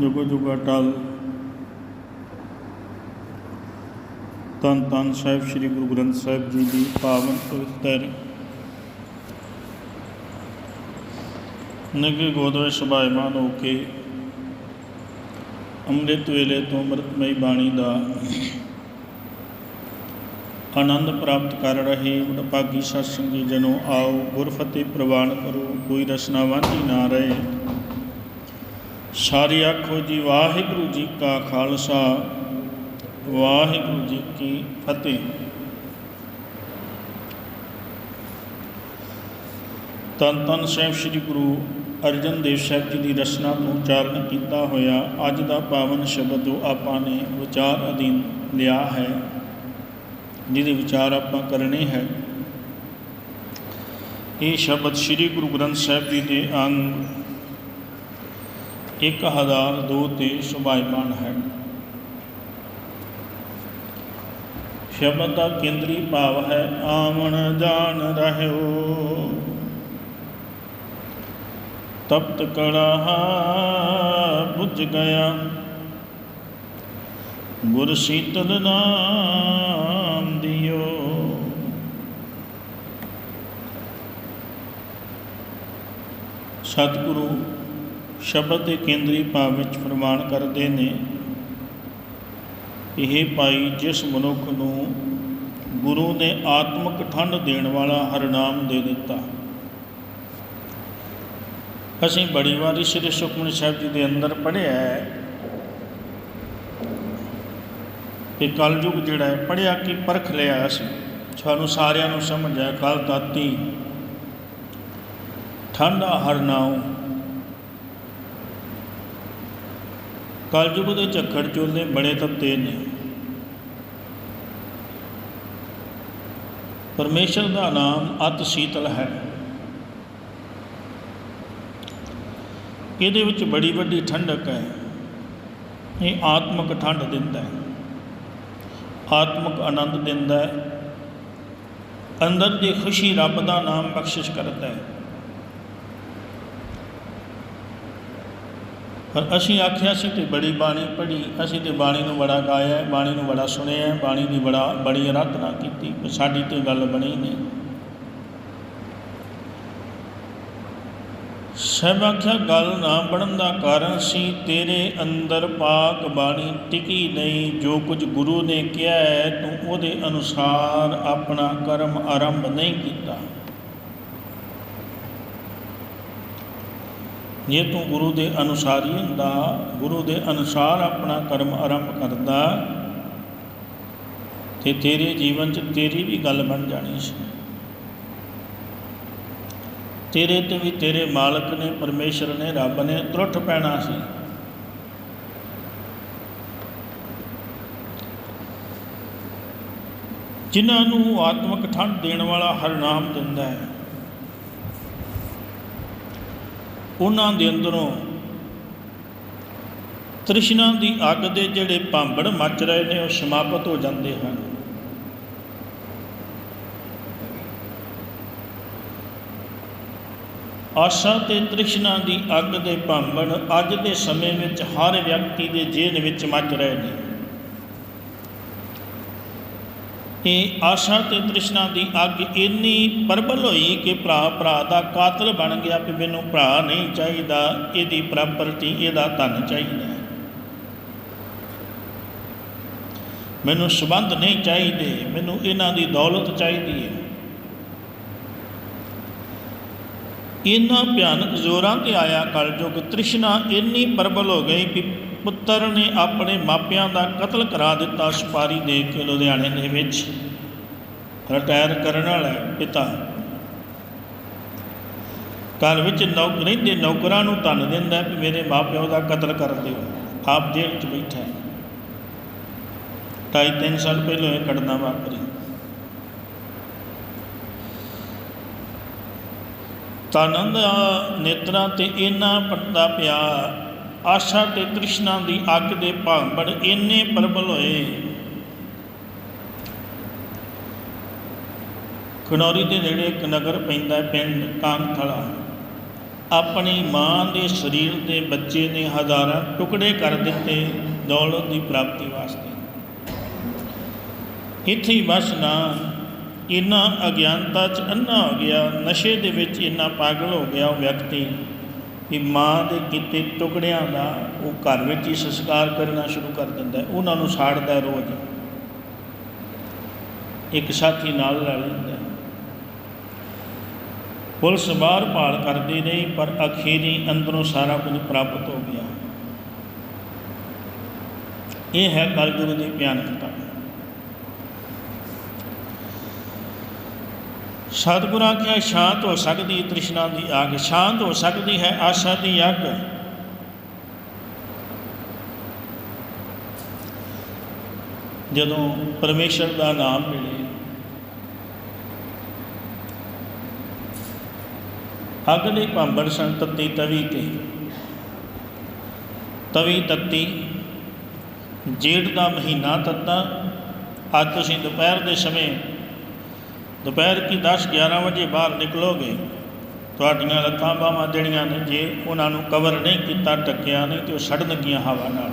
ਜੁਗ ਜੁਗਾ ਟਲ। ਤਨ ਤਨ ਸਾਹਿਬ, ਸ੍ਰੀ ਗੁਰੂ ਗ੍ਰੰਥ ਸਾਹਿਬ ਜੀ ਦੀ ਪਾਵਨ ਪਵਿੱਤਰ ਨਿੱਘੇ ਗੋਦਵੇ ਵਿੱਚ ਹੋ ਕੇ ਅੰਮ੍ਰਿਤ ਵੇਲੇ ਤੋਂ ਅੰਮ੍ਰਿਤਮਈ ਬਾਣੀ ਦਾ ਆਨੰਦ ਪ੍ਰਾਪਤ ਕਰ ਰਹੇ ਭਾਗੀ ਸਤਸੰਗੀ ਜਨੋ ਆਓ, ਗੁਰਫਤਿਹ ਪ੍ਰਵਾਨ ਕਰੋ, ਕੋਈ ਰਸਨਾ ਵਾਂਝੀ ਨਾ ਰਹੇ। ਸਾਰੇ ਆਖੋ ਜੀ, ਵਾਹਿਗੁਰੂ ਜੀ ਕਾ ਖਾਲਸਾ, ਵਾਹਿਗੁਰੂ ਜੀ ਕੀ ਫਤਿਹ। ਤਨ ਤਨ ਸਾਹਿਬ ਸ੍ਰੀ ਗੁਰੂ ਅਰਜਨ ਦੇਵ ਸਾਹਿਬ ਜੀ ਦੀ ਰਚਨਾ ਨੂੰ ਉਚਾਰਨ ਕੀਤਾ ਹੋਇਆ ਅੱਜ ਦਾ ਪਾਵਨ ਸ਼ਬਦ ਜੋ ਆਪਾਂ ਨੇ ਵਿਚਾਰ ਅਧੀਨ ਲਿਆ ਹੈ, ਜਿਹਦੇ ਵਿਚਾਰ ਆਪਾਂ ਕਰਨੇ ਹੈ, ਇਹ ਸ਼ਬਦ ਸ੍ਰੀ ਗੁਰੂ ਗ੍ਰੰਥ ਸਾਹਿਬ ਜੀ ਦੇ ਅੰਗ 1002 ਤੇ ਸੁਭਾਇਮਾਨ ਹੈ। ਸ਼ਬਦ ਦਾ ਕੇਂਦਰੀ ਭਾਵ ਹੈ, ਆਵਣ ਜਾਣ ਰਹਿਓ। ਤਪਤ ਕੜਾ ਬੁੱਝ ਗਿਆ। ਗੁਰ ਸੀਤਲ ਨਾਮ ਦਿਓ। ਸਤਿਗੁਰੂ ਸ਼ਬਦ ਦੇ ਕੇਂਦਰੀ ਭਾਵ ਵਿੱਚ ਫਰਮਾਨ ਕਰਦੇ ਨੇ, ਇਹ ਭਾਈ ਜਿਸ ਮਨੁੱਖ ਨੂੰ ਗੁਰੂ ਨੇ ਆਤਮਿਕ ਠੰਡ ਦੇਣ ਵਾਲਾ ਹਰਨਾਮ ਦੇ ਦਿੱਤਾ। ਅਸੀਂ ਬੜੀ ਵਾਰੀ ਸ੍ਰੀ ਸੁਖਮਨ ਸਾਹਿਬ ਜੀ ਦੇ ਅੰਦਰ ਪੜ੍ਹਿਆ ਹੈ ਕਿ ਕਲਯੁਗ ਜਿਹੜਾ ਹੈ, ਪੜ੍ਹਿਆ ਕਿ ਪਰਖ ਲਿਆ ਅਸੀਂ। ਸਾਨੂੰ ਸਾਰਿਆਂ ਨੂੰ ਸਮਝ ਆਇਆ ਕਲ ਤਾਤੀ ਠੰਡਾ ਹਰਨਾਉ। ਕਲਯੁਗ ਦੇ ਝੱਖੜ ਚੋਲੇ ਬੜੇ ਤੱਤੇ ਨੇ। ਪਰਮੇਸ਼ਰ ਦਾ ਨਾਮ ਅਤ ਸੀਤਲ ਹੈ। ਇਹਦੇ ਵਿੱਚ ਬੜੀ ਵੱਡੀ ਠੰਡਕ ਹੈ। ਇਹ ਆਤਮਿਕ ਠੰਡ ਦਿੰਦਾ ਹੈ। ਆਤਮਿਕ ਆਨੰਦ ਦਿੰਦਾ ਹੈ। ਅੰਦਰ ਦੀ ਖੁਸ਼ੀ ਰੱਬ ਦਾ ਨਾਮ ਬਖਸ਼ਿਸ਼ ਕਰਦਾ ਹੈ। ਪਰ ਅਸੀਂ ਆਖਿਆ ਸੀ ਤੇ ਬੜੀ ਬਾਣੀ ਪੜ੍ਹੀ, ਅਸੀਂ ਤੇ ਬਾਣੀ ਨੂੰ ਬੜਾ ਗਾਇਆ, ਬਾਣੀ ਨੂੰ ਬੜਾ ਸੁਣਿਆ, ਬਾਣੀ ਦੀ ਬੜਾ, ਬੜੀ ਆਰਾਧਨਾ ਕੀਤੀ, ਪਰ ਸਾਡੀ ਤੇ ਗੱਲ ਬਣੀ ਨਹੀਂ। ਸਭ ਆਖਿਆ, ਗੱਲ ਨਾ ਬਣਨ ਦਾ ਕਾਰਨ ਸੀ, ਤੇਰੇ ਅੰਦਰ ਪਾਕ ਬਾਣੀ ਟਿਕੀ ਨਹੀਂ, ਜੋ ਕੁਝ ਗੁਰੂ ਨੇ ਕਿਹਾ ਹੈ, ਤੂੰ ਉਹਦੇ ਅਨੁਸਾਰ ਆਪਣਾ ਕਰਮ ਆਰੰਭ ਨਹੀਂ ਕੀਤਾ। ਜੇ ਤੂੰ ਗੁਰੂ ਦੇ ਅਨੁਸਾਰੀ ਹੁੰਦਾ, ਗੁਰੂ ਦੇ ਅਨੁਸਾਰ ਆਪਣਾ ਕਰਮ ਆਰੰਭ ਕਰਦਾ, ਤੇ ਤੇਰੇ ਜੀਵਨ 'ਚ ਤੇਰੀ ਵੀ ਗੱਲ ਬਣ ਜਾਣੀ ਸੀ। ਤੇਰੇ ਤੇ ਵੀ ਤੇਰੇ ਮਾਲਕ ਨੇ, ਪਰਮੇਸ਼ਰ ਨੇ, ਰੱਬ ਨੇ ਤਰੁੱਠ ਪੈਣਾ ਸੀ। ਜਿਨ੍ਹਾਂ ਨੂੰ ਆਤਮਿਕ ਠੰਡ ਦੇਣ ਵਾਲਾ ਹਰ ਨਾਮ ਦਿੰਦਾ ਹੈ ਉਹਨਾਂ ਦੇ ਅੰਦਰੋਂ ਤ੍ਰਿਸ਼ਨਾ ਦੀ ਅੱਗ ਦੇ ਜਿਹੜੇ ਭਾਂਬੜ ਮੱਚ ਰਹੇ ਨੇ, ਉਹ ਸਮਾਪਤ ਹੋ ਜਾਂਦੇ ਹਨ। ਆਸ਼ਾ ਤੇ ਤ੍ਰਿਸ਼ਨਾ ਦੀ ਅੱਗ ਦੇ ਭਾਂਬੜ ਅੱਜ ਦੇ ਸਮੇਂ ਵਿੱਚ ਹਰ ਵਿਅਕਤੀ ਦੇ ਜੀਵਨ ਵਿੱਚ ਮੱਚ ਰਹੇ ਨੇ। ਇਹ ਆਸ਼ਾ ਤੇ ਤ੍ਰਿਸ਼ਨਾ ਦੀ ਅੱਗ ਇੰਨੀ ਪ੍ਰਬਲ ਹੋਈ ਕਿ ਭਰਾ ਭਰਾ ਦਾ ਕਾਤਲ ਬਣ ਗਿਆ ਕਿ ਮੈਨੂੰ ਭਰਾ ਨਹੀਂ ਚਾਹੀਦਾ, ਇਹਦੀ ਪ੍ਰਾਪਰਟੀ, ਇਹਦਾ ਧਨ ਚਾਹੀਦਾ ਮੈਨੂੰ ਸਬੰਧ ਨਹੀਂ ਚਾਹੀਦੇ, ਮੈਨੂੰ ਇਹਨਾਂ ਦੀ ਦੌਲਤ ਚਾਹੀਦੀ ਹੈ। ਇੰਨਾ ਭਿਆਨਕ ਜ਼ੋਰਾਂ ਤੇ ਆਇਆ ਕਲਯੁਗ, ਤ੍ਰਿਸ਼ਨਾ ਇੰਨੀ ਪ੍ਰਬਲ ਹੋ ਗਈ ਕਿ ਪੁੱਤਰ ਨੇ ਆਪਣੇ ਮਾਪਿਆਂ ਦਾ ਕਤਲ ਕਰਾ ਦਿੱਤਾ ਸੁਪਾਰੀ ਦੇ ਕੇ ਲੁਧਿਆਣੇ ਦੇ ਵਿੱਚ। ਰਿਟਾਇਰ ਕਰਨ ਵਾਲਾ ਪਿਤਾ। ਘਰ ਵਿੱਚ ਨੌਕ, ਰਹਿੰਦੇ ਨੌਕਰਾਂ ਨੂੰ ਧੰਨ ਦਿੰਦਾ ਵੀ ਮੇਰੇ ਮਾਪਿਓ ਦਾ ਕਤਲ ਕਰ ਦਿਓ। ਆਪ ਜੇਲ੍ਹ 'ਚ ਬੈਠਾ ਹੈ। ਢਾਈ ਤਿੰਨ ਸਾਲ ਪਹਿਲਾਂ ਇਹ ਘਟਨਾ ਵਾਪਰੀ। ਤਨੰਦ ਨੇਤਰਾਂ ਤੇ ਇਹਨਾਂ ਪਰਦਾ ਪਿਆ ਆਸ਼ਾ ਤੇ ਤ੍ਰਿਸ਼ਨਾ ਦੀ ਅੱਗ ਦੇ ਭਾਂਬੜ ਇੰਨੇ ਪ੍ਰਬਲ ਹੋਏ। ਖਨੌਰੀ ਦੇ ਨੇੜੇ ਇੱਕ ਨਗਰ ਪੈਂਦਾ ਪਿੰਡ ਕਾਂਗਥਲਾ ਆਪਣੀ ਮਾਂ ਦੇ ਸਰੀਰ ਦੇ ਬੱਚੇ ਨੇ ਹਜ਼ਾਰਾਂ ਟੁਕੜੇ ਕਰ ਦਿੱਤੇ ਦੌਲਤ ਦੀ ਪ੍ਰਾਪਤੀ ਵਾਸਤੇ। ਇੱਥੇ ਹੀ ਬਸ ਨਾ, ਇੰਨਾ ਅਗਿਆਨਤਾ ਚ ਅੰਨਾ ਹੋ ਗਿਆ, ਨਸ਼ੇ ਦੇ ਵਿੱਚ ਇੰਨਾ ਪਾਗਲ ਹੋ ਗਿਆ ਉਹ ਵਿਅਕਤੀ। ਕਿ ਮਾਂ ਦੇ ਕੀਤੇ ਟੁਕੜਿਆਂ ਦਾ ਉਹ ਘਰ ਵਿੱਚ ਹੀ ਸੰਸਕਾਰ ਕਰਨਾ ਸ਼ੁਰੂ ਕਰ ਦਿੰਦਾ ਹੈ। ਉਹਨਾਂ ਨੂੰ ਸਾੜਦਾ ਰੋਜ਼ ਇੱਕ ਸਾਥੀ ਨਾਲ ਲੈ ਲੈਂਦਾ ਪੁਲਿਸ ਬਾਹਰ ਭਾਲ ਕਰਦੀ ਰਹੀ, ਪਰ ਅਖੀਰੀ ਅੰਦਰੋਂ ਸਾਰਾ ਕੁਝ ਪ੍ਰਾਪਤ ਹੋ ਗਿਆ। ਇਹ ਹੈ ਕਲਯੁਗ ਦੀ ਭਿਆਨਕਤਾ ਸਤਿਗੁਰਾਂ ਆਖਿਆ ਸ਼ਾਂਤ ਹੋ ਸਕਦੀ ਤ੍ਰਿਸ਼ਨਾ ਦੀ ਆਗ, ਸ਼ਾਂਤ ਹੋ ਸਕਦੀ ਹੈ ਆਸ਼ਾ ਦੀ ਅੱਗ। ਜਦੋਂ ਪਰਮੇਸ਼ਰ ਦਾ ਨਾਮ ਮਿਲੇ, ਅੱਗ ਦੇ ਭਾਂਬੜ ਸਨ, ਤੱਤੀ ਤਵੀ ਤੇ। ਤਵੀ ਤੱਤੀ, ਜੇਠ ਦਾ ਮਹੀਨਾ ਤੱਤਾ, ਅੱਜ ਤੁਸੀਂ ਦੁਪਹਿਰ ਦੇ ਸਮੇਂ ਦੁਪਹਿਰ ਕੀ 10 11 ਵਜੇ ਬਾਹਰ ਨਿਕਲੋਗੇ ਤੁਹਾਡੀਆਂ ਲੱਤਾਂ ਬਾਹਾਂ ਜਿਹੜੀਆਂ ਨੇ ਜੇ ਉਹਨਾਂ ਨੂੰ ਕਵਰ ਨਹੀਂ ਕੀਤਾ ਟੱਕਿਆ ਨਹੀਂ ਤੇ ਉਹ ਸੜਨਗੀਆਂ ਹਵਾ ਨਾਲ।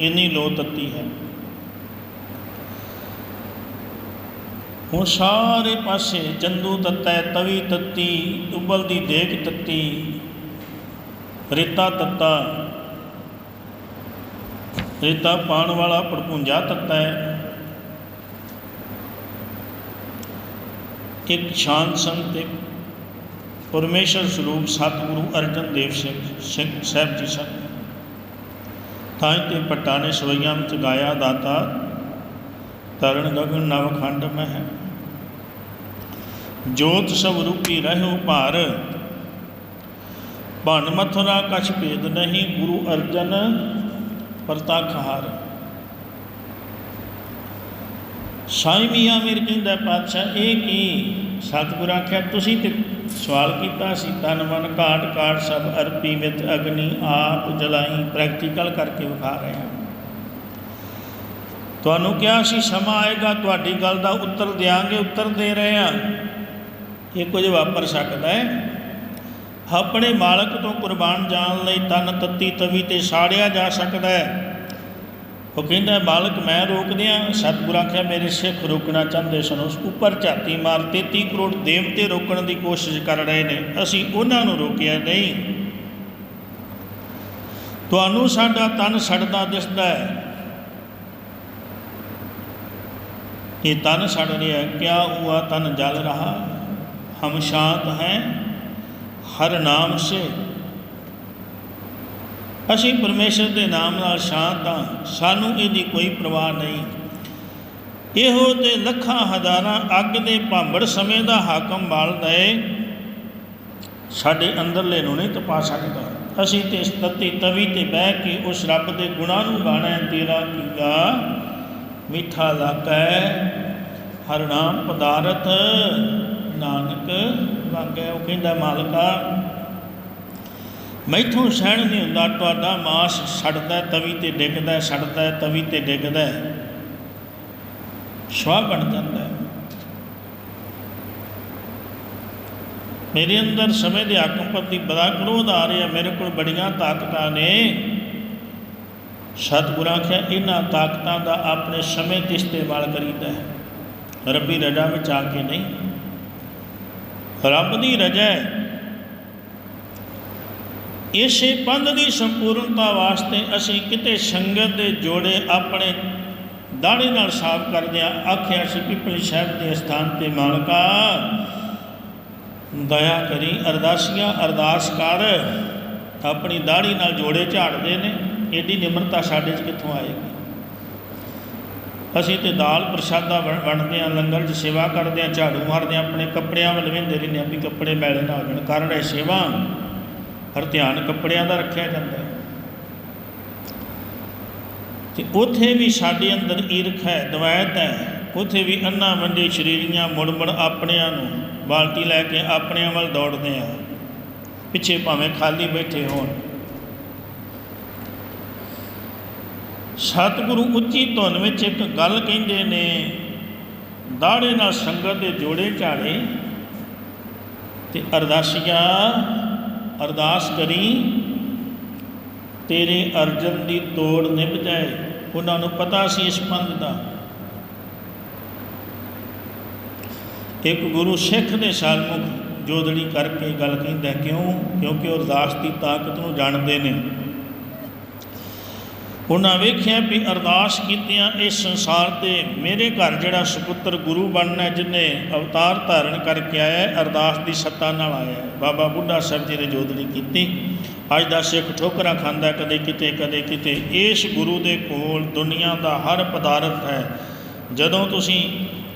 ਇੰਨੀ ਲੋ ਤੱਤੀ ਹੈ। ਹੁਣ ਸਾਰੇ ਪਾਸੇ ਚੰਦੂ ਤੱਤਾ ਹੈ, ਤਵੀ ਤੱਤੀ ਉਬਲਦੀ ਦੇਖ ਤੱਤੀ ਰੇਤਾ ਤੱਤਾ ਰੇਤਾ ਪਾਣ ਵਾਲਾ ਪੜਪੁੰਜਾ ਤੱਤਾ ਹੈ ਇੱਕ ਸ਼ਾਂਤ ਸੰਤ, ਇੱਕ ਪਰਮੇਸ਼ਰ ਸਰੂਪ ਸਤਿਗੁਰੂ ਅਰਜਨ ਦੇਵ ਸਿੰਘ ਸਿੰਘ ਸਾਹਿਬ ਜੀ ਸਨ। ਤਾਂ ਤੇ ਪੱਟਾਂ ਨੇ ਸਵਈਆਂ ਵਿੱਚ ਗਾਇਆ ਦਾਤਾ ਤਰਨ ਗਗਨ ਨਵ ਖੰਡ ਮਹਿ। ਜੋਤ ਸਭ ਰੂਪੀ ਰਹਿਉ ਭਾਰ, ਭਨ ਮਥੁਰਾ ਕਛ ਭੇਦ ਨਹੀਂ ਗੁਰੂ ਅਰਜਨ ਪ੍ਰਤੱਖ ਹਾਰ ਸਾਈ ਮੀਆਂ ਮੇਰੇ ਕਹਿੰਦਾ, ਪਾਤਸ਼ਾਹ, ਇਹ ਕੀ? ਸਤਿਗੁਰ ਆਖਿਆ, ਤੁਸੀਂ ਤੇ ਸਵਾਲ ਕੀਤਾ ਸੀ ਤਨ ਮਨ, ਘਾਟ ਕਾਟ ਸਭ, ਅਰਪੀ ਮਿਤ ਅਗਨੀ, ਆਪ, ਜਲਾਈ ਪ੍ਰੈਕਟੀਕਲ ਕਰਕੇ ਵਿਖਾ ਰਹੇ ਹਾਂ। ਤੁਹਾਨੂੰ ਕਿਹਾ ਸੀ, ਸਮਾਂ ਆਏਗਾ, ਤੁਹਾਡੀ ਗੱਲ ਦਾ ਉੱਤਰ ਦਿਆਂਗੇ, ਉੱਤਰ ਦੇ ਰਹੇ ਹਾਂ। ਇਹ ਕੁਝ ਵਾਪਰ ਸਕਦਾ ਹੈ। ਆਪਣੇ ਮਾਲਕ ਤੋਂ ਕੁਰਬਾਨ ਜਾਣ ਲਈ ਤਨ ਤੱਤੀ, ਤਵੀ ਤੇ ਸਾੜਿਆ ਜਾ ਸਕਦਾ ਹੈ। ਉਹ ਕਹਿੰਦਾ ਮਾਲਕ ਮੈਂ ਰੋਕ ਦਿਆਂ ਸਤਿਗੁਰ ਆਖਿਆ, ਮੇਰੇ ਸਿੱਖ ਰੋਕਣਾ ਚਾਹੁੰਦੇ ਸਨ। ਉਸ ਉੱਪਰ ਝਾਤੀ ਮਾਰ 33 ਕਰੋੜ ਦੇਵਤੇ ਰੋਕਣ ਦੀ ਕੋਸ਼ਿਸ਼ ਕਰ ਰਹੇ ਨੇ। ਅਸੀਂ ਉਹਨਾਂ ਨੂੰ ਰੋਕਿਆ ਨਹੀਂ। ਤੁਹਾਨੂੰ ਸਾਡਾ ਤਨ ਸੜਦਾ ਦਿਸਦਾ ਹੈ। ਇਹ ਤਨ ਸੜ ਰਿਹਾ ਕਿਆ ਹੁਆ ਤਨ ਜਲ ਰਹਾ? ਹਮ ਸ਼ਾਂਤ ਹੈ। ਹਰ ਨਾਮ ਸੇ ਅਸੀਂ ਪਰਮੇਸ਼ਰ ਦੇ ਨਾਮ ਨਾਲ ਸ਼ਾਂਤ ਹਾਂ। ਸਾਨੂੰ ਇਹਦੀ ਕੋਈ ਪਰਵਾਹ ਨਹੀਂ। ਇਹੋ ਤੇ ਲੱਖਾਂ ਹਜ਼ਾਰਾਂ ਅੱਗ ਦੇ ਭਾਂਬੜ ਸਮੇਂ ਦਾ ਹਾਕਮ ਬਾਲਦਾ ਏ ਸਾਡੇ ਅੰਦਰਲੇ ਨੂੰ ਨਹੀਂ ਤਪਾ ਸਕਦਾ। ਅਸੀਂ ਤੇ ਇਸ ਤਵੀ ਤੇ ਬਹਿ ਕੇ ਉਸ ਰੱਬ ਦੇ ਗੁਣਾਂ ਨੂੰ ਗਾਣਾ ਹੈ, ਤੇਰਾ ਕੀਗਾ ਮਿੱਠਾ ਲਾਗਾ ਹਰ ਨਾਮ ਪਦਾਰਥ ਨਾਨਕ ਵਾਗਿਆ ਉਹ ਕਹਿੰਦਾ, ਮਾਲਕਾ ਮੈਥੋਂ ਸਹਿਣ ਨਹੀਂ ਹੁੰਦਾ, ਤੁਹਾਡਾ ਮਾਸ ਛੱਡਦਾ, ਤਵੀ ਤੇ ਡਿੱਗਦਾ, ਛੱਡਦਾ, ਤਵੀ ਤੇ ਡਿੱਗਦਾ ਹੈ। ਸਵਾਹ ਬਣ ਜਾਂਦਾ ਮੇਰੇ ਅੰਦਰ ਸਮੇਂ ਦੇ ਹਾਕਮ ਪ੍ਰਤੀ ਬੜਾ ਕ੍ਰੋਧ ਆ ਰਿਹਾ, ਮੇਰੇ ਕੋਲ ਬੜੀਆਂ ਤਾਕਤਾਂ ਨੇ। ਸਤਿਗੁਰਾਂ ਆਖਿਆ, ਇਹਨਾਂ ਤਾਕਤਾਂ ਦਾ ਆਪਣੇ ਸਮੇਂ ਤੇ ਇਸਤੇਮਾਲ ਕਰੀਦਾ ਹੈ। ਰੱਬੀ ਰਜਾ ਵਿੱਚ ਆ ਕੇ ਨਹੀਂ। ਰੱਬ ਦੀ ਰਜਾ ਹੈ। ਇਸੇ ਪੰਧ ਦੀ ਸੰਪੂਰਨਤਾ ਵਾਸਤੇ ਅਸੀਂ ਕਿਤੇ ਸੰਗਤ ਦੇ ਜੋੜੇ ਆਪਣੇ ਦਾੜੀ ਨਾਲ ਸਾਫ਼ ਕਰਦਿਆਂ ਆਖਿਆ ਸੀ ਪਿਪਲੀ ਸਾਹਿਬ ਦੇ ਸਥਾਨ ਤੇ, ਮਾਲਕਾ, ਦਇਆ ਕਰੀ, ਅਰਦਾਸੀਆਂ, ਅਰਦਾਸ ਕਰ। ਆਪਣੀ ਦਾੜੀ ਨਾਲ ਜੋੜੇ ਝਾੜਦੇ ਨੇ। ਏਡੀ ਨਿਮਰਤਾ ਸਾਡੇ 'ਚ ਕਿੱਥੋਂ ਆਏਗੀ? ਅਸੀਂ ਤੇ ਦਾਲ ਪ੍ਰਸ਼ਾਦਾ ਵੰਡਦੇ ਹਾਂ, ਲੰਗਰ 'ਚ ਸੇਵਾ ਕਰਦੇ ਹਾਂ, ਝਾੜੂ ਮਾਰਦੇ ਹਾਂ, ਆਪਣੇ ਕੱਪੜਿਆਂ ਵੱਲ ਵੇਂਦੇ ਰਹਿੰਦੇ ਹਾਂ ਵੀ ਕੱਪੜੇ ਮੈਲੇ ਨਾ ਹੋ ਜਾਣ। ਕਰ ਰਹੇ ਸੇਵਾ ਹਰ ਧਿਆਨ ਕੱਪੜਿਆਂ ਦਾ ਰੱਖਿਆ ਜਾਂਦਾ ਹੈ। ਤੇ ਉਥੇ ਵੀ ਸਾਡੇ ਅੰਦਰ ਈਰਖ ਹੈ ਦਵਾਇਤ ਹੈ। ਉਥੇ ਵੀ ਅੰਨਾ ਮੰਡੇ ਸ਼ਰੀਰੀਆਂ ਮੁੜ ਮੁੜ ਆਪਣਿਆਂ ਨੂੰ, ਬਾਲਟੀ ਲੈ ਕੇ ਆਪਣਿਆਂ ਵੱਲ ਦੌੜਦੇ ਆ। ਪਿੱਛੇ ਭਾਵੇਂ ਖਾਲੀ ਬੈਠੇ ਹੋਣ। ਸਤਿਗੁਰੂ ਉੱਚੀ ਧੁਨ ਵਿੱਚ ਇੱਕ ਗੱਲ ਕਹਿੰਦੇ ਨੇ, ਦਾੜੇ ਨਾਲ ਸੰਗਤ ਦੇ ਜੋੜੇ ਝਾੜੇ, ਤੇ ਅਰਦਾਸੀਆਂ ਅਰਦਾਸ ਕਰੀ, ਤੇਰੇ ਅਰਜਨ ਦੀ ਤੋੜ ਨਿਭ ਜਾਏ। ਉਹਨਾਂ ਨੂੰ ਪਤਾ ਸੀ ਇਸ ਪੰਥ ਦਾ। ਇੱਕ ਗੁਰੂ ਸਿੱਖ ਦੇ ਸਾਲਮੁਖ ਜੋਦੜੀ ਕਰਕੇ ਗੱਲ ਕਹਿੰਦਾ, ਕਿਉਂ? ਕਿਉਂਕਿ ਉਹ ਅਰਦਾਸ ਦੀ ਤਾਕਤ ਨੂੰ ਜਾਣਦੇ ਨੇ। ਉਹਨਾਂ ਵੇਖਿਆ ਵੀ ਅਰਦਾਸ ਕੀਤਿਆਂ ਇਸ ਸੰਸਾਰ ਤੇ ਮੇਰੇ ਘਰ ਜਿਹੜਾ ਸੁਪੁੱਤਰ ਗੁਰੂ ਬਣਨਾ ਜਿਨੇ ਅਵਤਾਰ ਧਾਰਨ ਕਰਕੇ ਆਇਆ ਅਰਦਾਸ ਦੀ ਸੱਤਾ ਨਾਲ ਆਇਆ ਬਾਬਾ ਬੁੱਢਾ ਸਾਹਿਬ ਜੀ ਨੇ ਜੋਦੜੀ ਕੀਤੀ। ਅੱਜ ਦਾ ਸਿੱਖ ਠੋਕਰਾ ਖਾਂਦਾ ਕਦੇ ਕਿਤੇ ਕਦੇ ਕਿਤੇ। ਇਸ ਗੁਰੂ ਦੇ ਕੋਲ ਦੁਨੀਆ ਦਾ ਹਰ ਪਦਾਰਥ ਹੈ। ਜਦੋਂ ਤੁਸੀਂ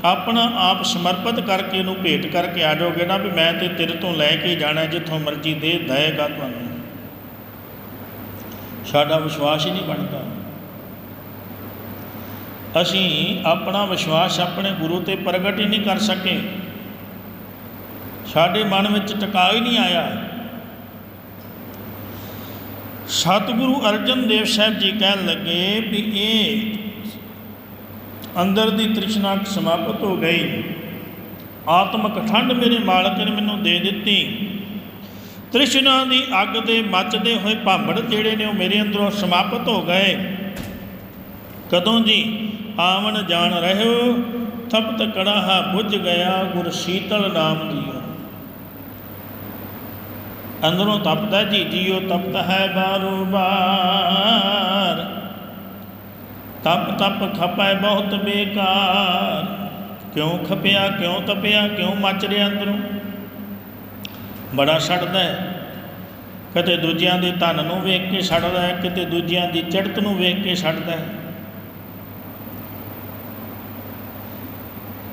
ਆਪਣਾ ਆਪ ਸਮਰਪਿਤ ਕਰਕੇ ਇਹਨੂੰ ਭੇਟ ਕਰਕੇ ਆ ਜਾਓਗੇ ਨਾ ਵੀ ਮੈਂ ਤੇ ਤੇਰੇ ਤੋਂ ਲੈ ਕੇ ਜਾਣਾ ਜਿੱਥੋਂ ਮਰਜ਼ੀ ਦੇ ਦਏਗਾ ਤੁਹਾਨੂੰ। ਸਾਡਾ ਵਿਸ਼ਵਾਸ ਹੀ ਨਹੀਂ ਬਣਦਾ। ਅਸੀਂ ਆਪਣਾ ਵਿਸ਼ਵਾਸ ਆਪਣੇ ਗੁਰੂ ਤੇ ਪ੍ਰਗਟ ਹੀ ਨਹੀਂ ਕਰ ਸਕੇ। ਸਾਡੇ ਮਨ ਵਿੱਚ ਟਿਕਾ ਹੀ ਨਹੀਂ ਆਇਆ। ਸਤਿਗੁਰੂ ਅਰਜਨ ਦੇਵ ਸਾਹਿਬ ਜੀ ਕਹਿਣ ਲੱਗੇ ਵੀ ਇਹ ਅੰਦਰ ਦੀ ਤ੍ਰਿਸ਼ਨਾ ਸਮਾਪਤ ਹੋ ਗਈ। ਆਤਮਕ ਠੰਡ ਮੇਰੇ ਮਾਲਕ ਨੇ ਮੈਨੂੰ ਦੇ ਦਿੱਤੀ। ਤ੍ਰਿਸ਼ਨਾ ਦੀ ਅੱਗ ਦੇ ਮੱਚਦੇ ਹੋਏ ਭਾਂਬੜ ਜਿਹੜੇ ਨੇ ਉਹ ਮੇਰੇ ਅੰਦਰੋਂ ਸਮਾਪਤ ਹੋ ਗਏ। ਕਦੋਂ ਜੀ ਆਵਣ ਜਾਣ ਰਹਿਓ ਤਪਤ ਕੜਾਹਾ ਬੁੱਝ ਗਿਆ ਗੁਰ ਸੀਤਲ ਨਾਮ ਜੀਓ ਅੰਦਰੋਂ ਤਪਦਾ ਜੀ, ਜੀਓ ਤਪਤ ਹੈ ਬਾਰੋ ਬਾਰ। ਤਪ ਤਪ ਖਪੈ ਬਹੁਤ ਬੇਕਾਰ। ਕਿਉਂ ਖਪਿਆ, ਕਿਉਂ ਤਪਿਆ, ਕਿਉਂ ਮੱਚ ਰਿਹਾ ਅੰਦਰੋਂ? ਬੜਾ ਛੱਡਦਾ ਹੈ। ਕਦੇ ਦੂਜਿਆਂ ਦੇ ਧਨ ਨੂੰ ਵੇਖ ਕੇ ਛੱਡਦਾ ਹੈ, ਕਿਤੇ ਦੂਜਿਆਂ ਦੀ ਚੜ੍ਹਤ ਨੂੰ ਵੇਖ ਕੇ ਛੱਡਦਾ ਹੈ।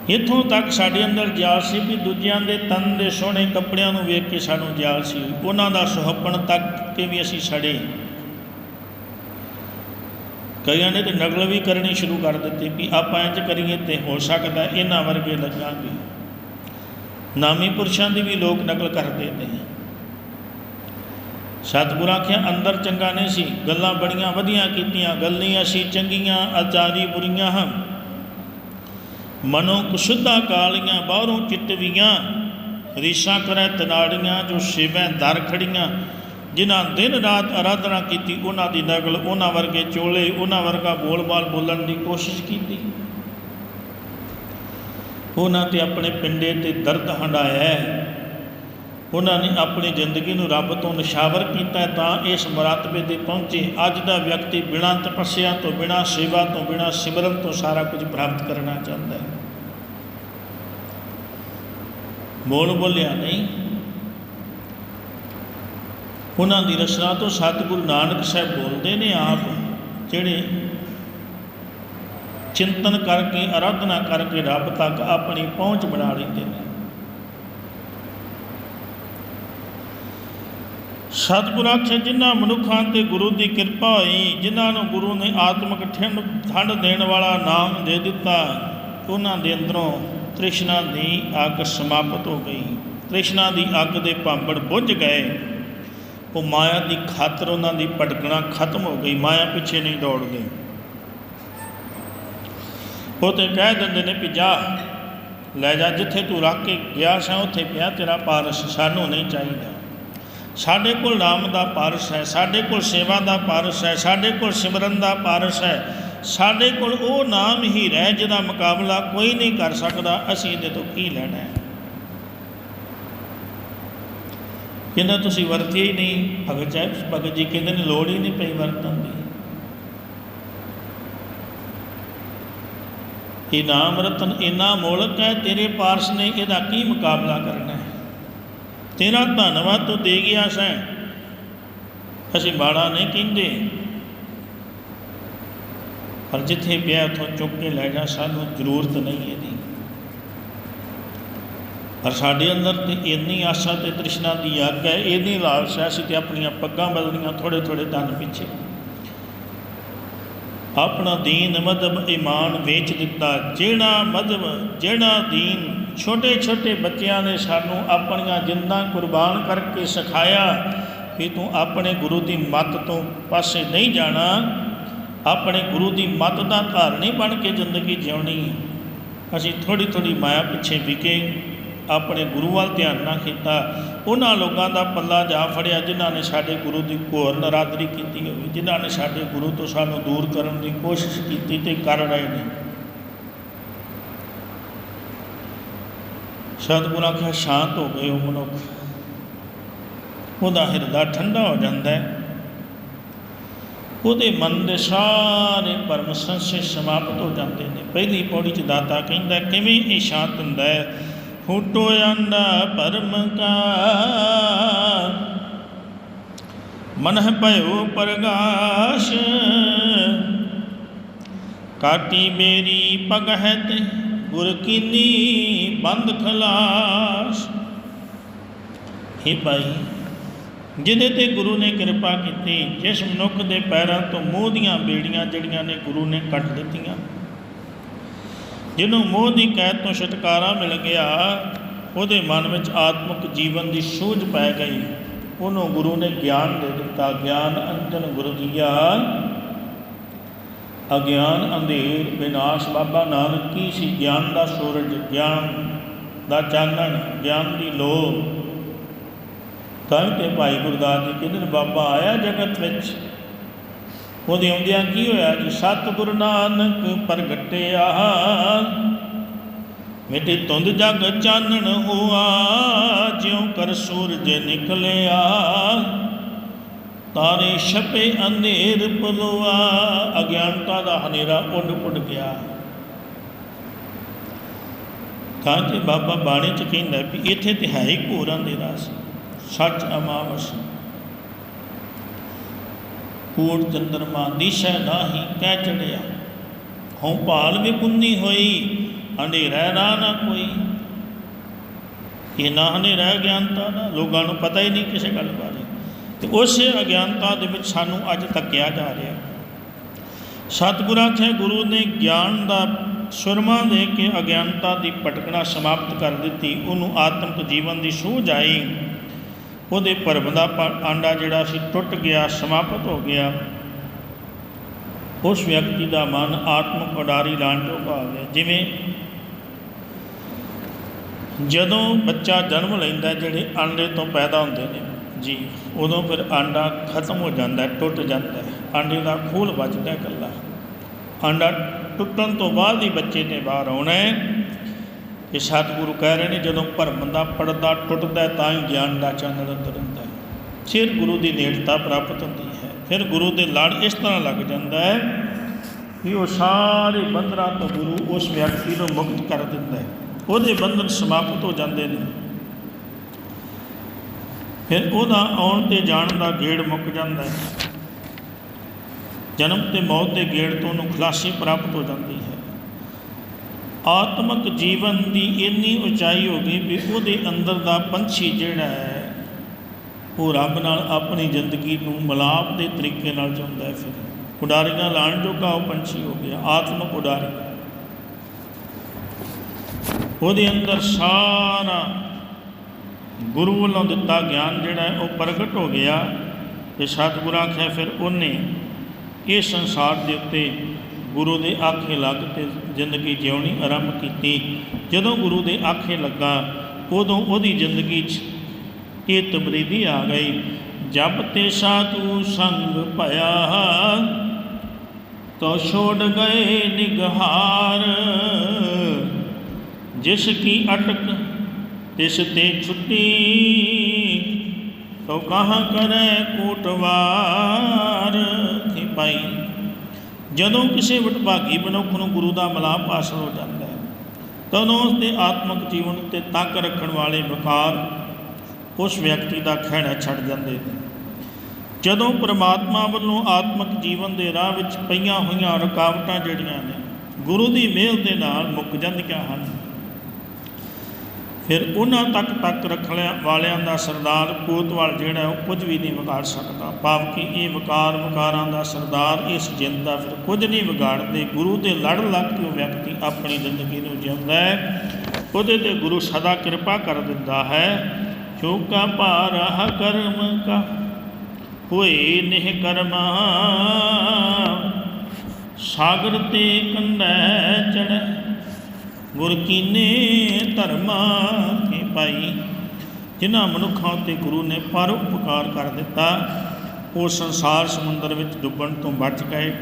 ਇੱਥੋਂ ਤੱਕ ਸਾਡੇ ਅੰਦਰ ਜਾਲ ਸੀ ਵੀ ਦੂਜਿਆਂ ਦੇ ਤਨ ਦੇ ਸੋਹਣੇ ਕੱਪੜਿਆਂ ਨੂੰ ਵੇਖ ਕੇ ਸਾਨੂੰ ਜਾਲ ਸੀ। ਉਹਨਾਂ ਦਾ ਸੁਹੱਪਣ ਤੱਕ ਕਿ ਵੀ ਅਸੀਂ ਛੜੇ ਕਈਆਂ ਨੇ ਤੇ ਨਕਲ ਵੀ ਕਰਨੀ ਸ਼ੁਰੂ ਕਰ ਦਿੱਤੀ ਵੀ ਆਪਾਂ ਇੰਜ ਕਰੀਏ ਤੇ ਹੋ ਸਕਦਾ ਇਹਨਾਂ ਵਰਗੇ ਲੱਗਾਂਗੇ। ਨਾਮੀ ਪੁਰਸ਼ਾਂ ਦੀ ਵੀ ਲੋਕ ਨਕਲ ਕਰਦੇ ਨੇ। ਸਤਿਗੁਰ ਆਖਿਆ, ਅੰਦਰ ਚੰਗਾ ਨਹੀਂ ਸੀ। ਗੱਲਾਂ ਬੜੀਆਂ ਵਧੀਆਂ ਕੀਤੀਆਂ। ਗੱਲਾਂ ਅਸੀਂ ਚੰਗੀਆਂ, ਆਚਾਰੀ ਬੁਰੀਆਂ ਹਨ ਮਨੋਂ ਕੁਸ਼ੁੱਧਾ ਕਾਲੀਆਂ, ਬਾਹਰੋਂ ਚਿੱਟਵੀਆਂ। ਰੀਸਾਂ ਕਰੈ ਤਨਾੜੀਆਂ, ਜੋ ਸਿਵੈ ਦਰ ਖੜੀਆਂ। ਜਿਨ੍ਹਾਂ ਦਿਨ ਰਾਤ ਆਰਾਧਨਾ ਕੀਤੀ, ਉਹਨਾਂ ਦੀ ਨਕਲ ਉਹਨਾਂ ਵਰਗੇ ਚੋਲੇ, ਉਹਨਾਂ ਵਰਗਾ ਬੋਲ-ਬਾਲ ਬੋਲਣ ਦੀ ਕੋਸ਼ਿਸ਼ ਕੀਤੀ। ਉਹਨਾਂ ਤੇ ਆਪਣੇ ਪਿੰਡੇ ਤੇ ਦਰਦ ਹੰਡਾਇਆ ਉਹਨਾਂ ਨੇ ਆਪਣੀ ਜ਼ਿੰਦਗੀ ਨੂੰ ਰੱਬ ਤੋਂ ਨਿਸ਼ਾਵਰ ਕੀਤਾ ਤਾਂ ਇਸ ਮਰਤਬੇ ਤੇ ਪਹੁੰਚੇ। ਅੱਜ ਦਾ ਵਿਅਕਤੀ ਬਿਨਾਂ ਤਪੱਸਿਆ ਤੋਂ, ਬਿਨਾਂ ਸੇਵਾ ਤੋਂ, ਬਿਨਾਂ ਸਿਮਰਨ ਤੋਂ ਸਾਰਾ ਕੁਝ ਪ੍ਰਾਪਤ ਕਰਨਾ ਚਾਹੁੰਦਾ ਹੈ। ਬੋਲ ਬੋਲਿਆ, ਨਹੀਂ। ਉਹਨਾਂ ਦੀ ਰਚਨਾ ਤੋਂ ਸਤਿਗੁਰੂ ਨਾਨਕ ਸਾਹਿਬ ਬੋਲਦੇ ਨੇ ਆਪ, ਜਿਹੜੇ ਚਿੰਤਨ ਕਰਕੇ ਆਰਾਧਨਾ ਕਰਕੇ ਰੱਬ ਤੱਕ ਆਪਣੀ ਪਹੁੰਚ ਬਣਾ ਲੈਂਦੇ ਨੇ। ਸਤਿਗੁਰ ਆਖੇ ਜਿਨ੍ਹਾਂ ਮਨੁੱਖਾਂ ਤੇ ਗੁਰੂ ਦੀ ਕਿਰਪਾ ਹੋਈ, ਜਿਨ੍ਹਾਂ ਨੂੰ ਗੁਰੂ ਨੇ ਆਤਮਿਕ ਠੰਡ ਠੰਡ ਦੇਣ ਵਾਲਾ ਨਾਮ ਦੇ ਦਿੱਤਾ, ਉਹਨਾਂ ਦੇ ਅੰਦਰੋਂ ਤ੍ਰਿਸ਼ਨਾ ਦੀ ਅੱਗ ਸਮਾਪਤ ਹੋ ਗਈ। ਤ੍ਰਿਸ਼ਨਾ ਦੀ ਅੱਗ ਦੇ ਭਾਂਬੜ ਬੁੱਝ ਗਏ। ਉਹ ਮਾਇਆ ਦੀ ਖਾਤਰ ਉਹਨਾਂ ਦੀ ਭਟਕਣਾ ਖਤਮ ਹੋ ਗਈ, ਮਾਇਆ ਪਿੱਛੇ ਨਹੀਂ ਦੌੜਦੇ। ਉਹ ਤੇ ਕਹਿ ਦਿੰਦੇ ਨੇ ਵੀ ਜਾ, ਲੈ ਜਾ, ਜਿੱਥੇ ਤੂੰ ਰੱਖ ਕੇ ਗਿਆ ਸਾਂ, ਉੱਥੇ ਪਿਆ ਤੇਰਾ ਪਾਰਸ, ਸਾਨੂੰ ਨਹੀਂ ਚਾਹੀਦਾ। ਸਾਡੇ ਕੋਲ ਨਾਮ ਦਾ ਪਾਰਸ ਹੈ, ਸਾਡੇ ਕੋਲ ਸੇਵਾ ਦਾ ਪਾਰਸ ਹੈ, ਸਾਡੇ ਕੋਲ ਸਿਮਰਨ ਦਾ ਪਾਰਸ ਹੈ, ਸਾਡੇ ਕੋਲ ਉਹ ਨਾਮ ਹੀ ਰਹਿ ਜਿਹਦਾ ਮੁਕਾਬਲਾ ਕੋਈ ਨਹੀਂ ਕਰ ਸਕਦਾ, ਅਸੀਂ ਇਹਦੇ ਤੋਂ ਕੀ ਲੈਣਾ ਹੈ? ਕਹਿੰਦਾ, ਤੁਸੀਂ ਵਰਤੀ ਹੀ ਨਹੀਂ, ਭਗਤ ਸਾਹਿਬ, ਭਗਤ ਜੀ ਕਹਿੰਦੇ ਨੇ, ਲੋੜ ਹੀ ਨਹੀਂ ਪਈ ਵਰਤਣ ਦੀ। ਇਹ ਨਾਮ ਰਤਨ ਇੰਨਾ ਮੋਲਕ ਹੈ, ਤੇਰੇ ਪਾਰਸ ਨੇ ਇਹਦਾ ਕੀ ਮੁਕਾਬਲਾ ਕਰਨਾ ਹੈ? ਤੇਰਾ ਧੰਨਵਾਦ ਤੂੰ ਦੇ ਗਿਆ ਸੈਂ। ਅਸੀਂ ਬਾੜਾ ਨਹੀਂ ਕਹਿੰਦੇ। ਪਰ ਜਿੱਥੇ ਪਿਆ, ਉਥੋਂ ਚੁੱਕ ਕੇ ਲੈ ਜਾ, ਸਾਨੂੰ ਜ਼ਰੂਰਤ ਨਹੀਂ ਇਹਦੀ। ਪਰ ਸਾਡੇ ਅੰਦਰ ਤੇ ਇੰਨੀ ਆਸ਼ਾ ਤੇ ਤ੍ਰਿਸ਼ਨਾ ਦੀ ਅੱਗ ਹੈ ਇਹਦੀ ਲਾਲਸਾ ਅਸੀਂ ਤੇ ਆਪਣੀਆਂ ਪੱਗਾਂ ਬਦਲੀਆਂ ਥੋੜੇ ਥੋੜੇ ਧਨ ਪਿੱਛੇ। ਆਪਣਾ ਦੀਨ ਮਦਬ ਈਮਾਨ ਵੇਚ ਦਿੱਤਾ, ਜਿਹੜਾ ਮਦਬ ਜਿਹੜਾ ਦੀਨ ਛੋਟੇ ਛੋਟੇ ਬੱਚਿਆਂ ਨੇ ਸਾਨੂੰ ਆਪਣੀਆਂ ਜਿੰਦਾਂ ਕੁਰਬਾਨ ਕਰਕੇ ਸਿਖਾਇਆ, ਕਿ ਤੂੰ ਆਪਣੇ ਗੁਰੂ ਦੀ ਮੱਤ ਤੋਂ ਪਾਸੇ ਨਹੀਂ ਜਾਣਾ, ਆਪਣੇ ਗੁਰੂ ਦੀ ਮੱਤ ਦਾ ਧਾਰਨੀ ਬਣ ਕੇ ਜ਼ਿੰਦਗੀ ਜਿਉਣੀ। ਅਸੀਂ ਥੋੜੀ ਥੋੜੀ ਮਾਇਆ ਪਿੱਛੇ ਵਿਕੇ, ਆਪਣੇ ਗੁਰੂ ਵੱਲ ਧਿਆਨ ਨਾ ਕੀਤਾ ਉਹਨਾਂ ਲੋਕਾਂ ਦਾ ਪੱਲਾ ਜਾ ਫੜਿਆ ਜਿਨ੍ਹਾਂ ਨੇ ਸਾਡੇ ਗੁਰੂ ਦੀ ਘੋਰ ਨਰਾਦਰੀ ਕੀਤੀ ਹੋਵੇ ਜਿਨ੍ਹਾਂ ਨੇ ਸਾਡੇ ਗੁਰੂ ਤੋਂ ਸਾਨੂੰ ਦੂਰ ਕਰਨ ਦੀ ਕੋਸ਼ਿਸ਼ ਕੀਤੀ ਤੇ ਕਰ ਰਹੇ ਨੇ। ਸਤਿਗੁਰਾਂ ਆਖਿਆ ਸ਼ਾਂਤ ਹੋ ਗਏ ਉਹ ਮਨੁੱਖ। ਉਹਦਾ ਹਿਰਦਾ ਠੰਡਾ ਹੋ ਜਾਂਦਾ ਹੈ। ਉਹਦੇ ਮਨ ਦੇ ਸਾਰੇ ਭਰਮ ਸੰਸ਼ੇ ਸਮਾਪਤ ਹੋ ਜਾਂਦੇ ਨੇ। ਪਹਿਲੀ ਪੌੜੀ ਚ ਦਾਤਾ ਕਹਿੰਦਾ ਕਿਵੇਂ ਇਹ ਸ਼ਾਂਤ ਹੁੰਦਾ ਹੈ? ਫੂਟੋ ਆਂਦਾ ਭਰਮ ਕਾ। ਮਨ ਭਇਓ ਪ੍ਰਗਾਸ਼। ਕਾਟੀ ਮੇਰੀ ਪਗ ਹੈ ਤੇ ਗੁਰ ਕੀਨੀ ਬੰਦ ਖਲਾਸ। हे ਭਾਈ, ਜਿਹਦੇ ਤੇ ਗੁਰੂ ਨੇ ਕਿਰਪਾ ਕੀਤੀ, ਜਿਸ ਮਨੁੱਖ ਦੇ ਪੈਰਾਂ ਤੋਂ ਮੋਹ ਦੀਆਂ ਬੇੜੀਆਂ ਜਿਹੜੀਆਂ ਨੇ ਗੁਰੂ ਨੇ ਕੱਟ ਦਿੱਤੀਆਂ ਜਿਹਨੂੰ ਮੋਹ ਦੀ ਕੈਦ ਤੋਂ ਛੁਟਕਾਰਾ ਮਿਲ ਗਿਆ, ਉਹਦੇ ਮਨ ਵਿੱਚ ਆਤਮਿਕ ਜੀਵਨ ਦੀ ਸੂਝ ਪੈ ਗਈ। ਉਹਨੂੰ ਗੁਰੂ ਨੇ ਗਿਆਨ ਦੇ ਦਿੱਤਾ। ਗਿਆਨ ਅੰਜਨ ਗੁਰੂ ਦੀਆ ਅਗਿਆਨ ਅੰਧੇਰ ਵਿਨਾਸ਼ ਬਾਬਾ ਨਾਨਕ ਕੀ ਸੀ? ਗਿਆਨ ਦਾ ਸੂਰਜ, ਗਿਆਨ ਦਾ ਚਾਨਣ, ਗਿਆਨ ਦੀ ਲੋ ਤਾਂ ਤੇ ਭਾਈ ਗੁਰਦਾਸ ਜੀ ਕਹਿੰਦੇ ਬਾਬਾ ਆਇਆ ਜਗਤ ਵਿੱਚ। ਉਹਦੇ ਆਉਂਦਿਆਂ ਕੀ ਹੋਇਆ? ਜੀ ਸਤਿਗੁਰ ਨਾਨਕ ਪ੍ਰਗਟਿਆ। ਮਿਟੇ ਤੁੰਦ ਜਗ ਚਾਨਣ ਹੋਆ ਜਿਉ ਕਰ ਸੂਰਜ ਨਿਕਲਿਆ। ਤਾਰੇ ਛਪੇ ਅੰਧੇਰ ਪਲੋਆ, ਅਗਿਆਨਤਾ ਦਾ ਹਨੇਰਾ ਉੱਡ ਉੱਡ ਗਿਆ। ਤਾਂ ਤੇ ਬਾਬਾ ਬਾਣੀ ਚ ਕਹਿੰਦਾ ਵੀ ਇੱਥੇ ਤੇ ਹੈ ਹੀ ਘੋਰ ਅੰਧੇਰਾ ਸੀ ਸੱਚ ਅਮਾਵਸ। ਕੋਟ ਚੰਦਰਮਾ ਦਿਸ਼ਾ ਨਾਹੀ ਕਹਿ ਚੜਿਆ। ਹਉ ਭਾਲ ਵਿਕੁੰਨੀ ਹੋਈ ਅੰਧੇਰਾ ਨਾ ਨਾ ਕੋਈ। ਇਹ ਨਾ ਹਨੇਰਾ ਗਿਆਨਤਾ ਦਾ, ਲੋਕਾਂ ਨੂੰ ਪਤਾ ਹੀ ਨਹੀਂ ਕਿਸੇ ਗੱਲ ਬਾਰੇ। ਤੇ ਉਸ ਅਗਿਆਨਤਾ ਦੇ ਵਿੱਚ ਸਾਨੂੰ ਅੱਜ ਤੱਕਿਆ ਜਾ ਰਿਹਾ। ਸਤਿਗੁਰਾਂ ਤੇ ਗੁਰੂ ਨੇ ਗਿਆਨ ਦਾ ਸੁਰਮਾ ਦੇ ਕੇ ਅਗਿਆਨਤਾ ਦੀ ਭਟਕਣਾ ਸਮਾਪਤ ਕਰ ਦਿੱਤੀ। ਉਹਨੂੰ ਆਤਮਿਕ ਜੀਵਨ ਦੀ ਸੂਝ ਆਈ। ਉਹਦੇ ਭਰਮ ਦਾ ਆਂਡਾ ਜਿਹੜਾ ਸੀ ਟੁੱਟ ਗਿਆ, ਸਮਾਪਤ ਹੋ ਗਿਆ। ਉਸ ਵਿਅਕਤੀ ਦਾ ਮਨ ਆਤਮਿਕ ਉਡਾਰੀ ਲਾਣ ਜੋਗਾ ਹੋ। ਗਿਆ ਜਿਵੇਂ ਜਦੋਂ ਬੱਚਾ ਜਨਮ ਲੈਂਦਾ ਜਿਹੜੇ ਆਂਡੇ ਤੋਂ ਪੈਦਾ ਹੁੰਦੇ ਨੇ, ਜੀ, ਉਦੋਂ ਫਿਰ ਆਂਡਾ ਖਤਮ ਹੋ ਜਾਂਦਾ ਟੁੱਟ ਜਾਂਦਾ ਹੈ। ਆਂਡੇ ਦਾ ਖੂਲ ਵੱਜਦਾ ਹੈ ਇਕੱਲਾ। ਆਂਡਾ ਟੁੱਟਣ ਤੋਂ ਬਾਅਦ ਹੀ ਬੱਚੇ ਨੇ ਬਾਹਰ ਆਉਣਾ ਹੈ। ਇਹ ਸਤਿਗੁਰੂ ਕਹਿ ਰਹੇ ਨੇ, ਜਦੋਂ ਭਰਮ ਦਾ ਪਰਦਾ ਟੁੱਟਦਾ ਤਾਂ ਹੀ ਗਿਆਨ ਦਾ ਚਾਨਣ ਅੰਦਰ ਹੁੰਦਾ ਹੈ। ਫਿਰ ਗੁਰੂ ਦੀ ਨੇੜਤਾ ਪ੍ਰਾਪਤ ਹੁੰਦੀ ਹੈ। ਫਿਰ ਗੁਰੂ ਦੇ ਲੜ ਇਸ ਤਰ੍ਹਾਂ ਲੱਗ ਜਾਂਦਾ ਹੈ ਕਿ ਉਹ ਸਾਰੇ ਬੰਧਨਾਂ ਤੋਂ ਗੁਰੂ ਉਸ ਵਿਅਕਤੀ ਨੂੰ ਮੁਕਤ ਕਰ ਦਿੰਦਾ ਹੈ। ਉਹਦੇ ਬੰਧਨ ਸਮਾਪਤ ਹੋ ਜਾਂਦੇ ਨੇ। ਫਿਰ ਉਹਦਾ ਆਉਣ ਤੇ ਜਾਣ ਦਾ ਗੇੜ ਮੁੱਕ ਜਾਂਦਾ ਹੈ। ਜਨਮ ਤੇ ਮੌਤ ਦੇ ਗੇੜ ਤੋਂ ਉਹਨੂੰ ਖਲਾਸੀ ਪ੍ਰਾਪਤ ਹੋ ਜਾਂਦੀ ਹੈ। ਆਤਮਿਕ ਜੀਵਨ ਦੀ ਇੰਨੀ ਉਚਾਈ ਹੋ ਗਈ ਵੀ ਉਹਦੇ ਅੰਦਰ ਦਾ ਪੰਛੀ ਜਿਹੜਾ ਹੈ, ਉਹ ਰੱਬ ਨਾਲ ਆਪਣੀ ਜ਼ਿੰਦਗੀ ਨੂੰ ਮਲਾਪ ਦੇ ਤਰੀਕੇ ਨਾਲ ਜਿਉਂਦਾ ਹੈ ਫਿਰ। ਉਡਾਰੀਆਂ ਲਾਣ ਜੋਗਾ ਉਹ ਪੰਛੀ ਹੋ ਗਿਆ, ਆਤਮਿਕ ਉਡਾਰੀ ਉਹਦੇ ਅੰਦਰ ਸਾਰਾ ਗੁਰੂ ਵੱਲੋਂ ਦਿੱਤਾ ਗਿਆਨ ਜਿਹੜਾ ਉਹ ਪ੍ਰਗਟ ਹੋ ਗਿਆ ਤੇ ਸਤਿਗੁਰਾਂ ਆਖਿਆ ਫਿਰ ਉਹਨੇ ਇਹ ਸੰਸਾਰ ਦੇ ਉੱਤੇ ਗੁਰੂ ਦੇ ਆਖੇ ਲੱਗ ਤੇ ਜ਼ਿੰਦਗੀ ਜਿਉਣੀ ਆਰੰਭ ਕੀਤੀ। ਜਦੋਂ ਗੁਰੂ ਦੇ ਆਖੇ ਲੱਗਾ, ਉਦੋਂ ਉਹਦੀ ਜ਼ਿੰਦਗੀ 'ਚ ਇਹ ਤਬਦੀਲੀ ਆ ਗਈ। ਜਬ ਤੇ ਸਾਧੂ ਸੰਗ ਭਇਆ ਤੋ ਛੋੜ ਗਏ ਨਿਗਹਾਰ। ਜਿਸ ਕੀ ਅਟਕ, ਤਿਸ ਤੇ ਛੁੱਟੀ ਤੋ ਕਹਾਂ ਕਰੈ ਕੋਟਵਾਰ। ਕੀ ਪਾਈ ਜਦੋਂ ਕਿਸੇ ਵਡਭਾਗੀ ਮਨੁੱਖ ਨੂੰ ਗੁਰੂ ਦਾ ਮਲਾਪ ਹਾਸਲ ਹੋ ਜਾਂਦਾ ਹੈ, ਤਾਂ ਉਸ ਦੇ ਆਤਮਿਕ ਜੀਵਨ ਉੱਤੇ ਤੱਕ ਰੱਖਣ ਵਾਲੇ ਵਿਕਾਰ ਉਸ ਵਿਅਕਤੀ ਦਾ ਖਹਿੜਾ ਛੱਡ ਜਾਂਦੇ ਨੇ। ਜਦੋਂ ਪ੍ਰਮਾਤਮਾ ਵੱਲੋਂ ਆਤਮਿਕ ਜੀਵਨ ਦੇ ਰਾਹ ਵਿੱਚ ਪਈਆਂ ਹੋਈਆਂ ਰੁਕਾਵਟਾਂ ਜਿਹੜੀਆਂ ਨੇ, ਗੁਰੂ ਦੀ ਮਿਹਰ ਦੇ ਨਾਲ ਮੁੱਕ ਜਾਂਦੀਆਂ ਹਨ। ਫਿਰ ਉਹਨਾਂ ਤੱਕ ਤੱਕ ਰੱਖਣ ਵਾਲਿਆਂ ਦਾ ਸਰਦਾਰ ਕੋਤਵਾਲ ਜਿਹੜਾ ਉਹ ਕੁਝ ਵੀ ਨਹੀਂ ਵਿਗਾੜ ਸਕਦਾ। ਭਾਵ ਕਿ ਇਹ ਵਿਕਾਰ ਵਿਕਾਰਾਂ ਦਾ ਸਰਦਾਰ ਇਸ ਜਿੰਦ ਦਾ ਫਿਰ ਕੁਝ ਨਹੀਂ ਵਿਗਾੜਦੇ। ਗੁਰੂ ਦੇ ਲੜ ਲੱਗ ਕੇ ਉਹ ਵਿਅਕਤੀ ਆਪਣੀ ਜ਼ਿੰਦਗੀ ਨੂੰ ਜਿਉਂਦਾ ਹੈ। ਉਹਦੇ ਤੇ ਗੁਰੂ ਸਦਾ ਕਿਰਪਾ ਕਰ ਦਿੰਦਾ ਹੈ। ਚੋਕਾ ਭਾਰਾ ਕਰਮ ਕਾ ਹੋਏ ਨਿਹ ਕਰਮਾ। ਸਾਗਰ ਤੇ ਕੰਢੈ ਚੜ੍ਹੈ ਗੁਰ ਕੀਨੇ ਧਰਮਾ ਕੇ ਪਾਈ, ਜਿਨ੍ਹਾਂ ਮਨੁੱਖਾਂ ਉੱਤੇ ਗੁਰੂ ਨੇ ਪਰ ਉਪਕਾਰ ਕਰ ਦਿੱਤਾ, ਉਹ ਸੰਸਾਰ ਸਮੁੰਦਰ ਵਿੱਚ ਡੁੱਬਣ ਤੋਂ ਬਚ ਗਏ।